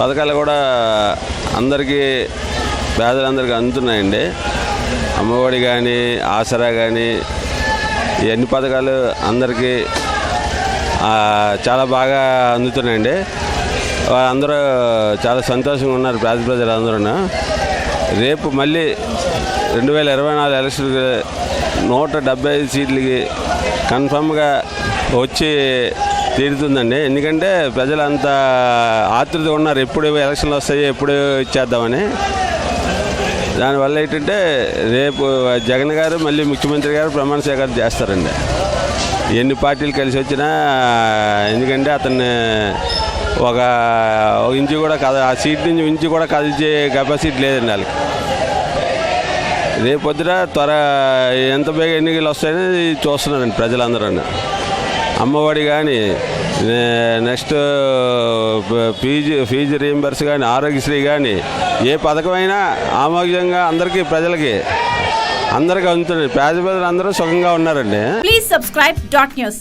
పథకాలు కూడా అందరికీ పేదలందరికీ అందుతున్నాయండి. అమ్మఒడి కానీ ఆసరా కానీ ఇవన్నీ పథకాలు అందరికీ చాలా బాగా అందుతున్నాయండి. అందరూ చాలా సంతోషంగా ఉన్నారు పేద ప్రజలందరూ రేపు మళ్ళీ రెండు వేల ఇరవై నాలుగు ఎలక్షన్కి నూట డెబ్బై ఐదు సీట్లకి కన్ఫామ్గా వచ్చి తీరుతుందండి. ఎందుకంటే ప్రజలు అంత ఆతృత ఉన్నారు. ఎప్పుడు ఎలక్షన్లు వస్తాయి ఎప్పుడు ఇచ్చేద్దామని. దానివల్ల ఏంటంటే రేపు జగన్ గారు మళ్ళీ ముఖ్యమంత్రి గారు ప్రమాణ స్వీకారం చేస్తారండి. ఎన్ని పార్టీలు కలిసి వచ్చినా ఎందుకంటే అతన్ని ఒక ఇంచు కూడా కద ఆ సీట్ నుంచి ఇంచు కూడా కదిల్చే కెపాసిటీ లేదండి వాళ్ళకి. రేపొద్దున త్వర ఎంత బేగా ఎన్నికలు వస్తాయని చూస్తున్నారండి ప్రజలందరూ అమ్మఒడి కానీ నెక్స్ట్ ఫీజు ఫీజు రీంబర్స్ కానీ ఆరోగ్యశ్రీ కానీ ఏ పథకమైనా ఆమోదంగా అందరికీ ప్రజలకి అందరికీ అందుతుంది పేద ప్రజలు అందరూ సుఖంగా ఉన్నారండి. Please subscribe dot news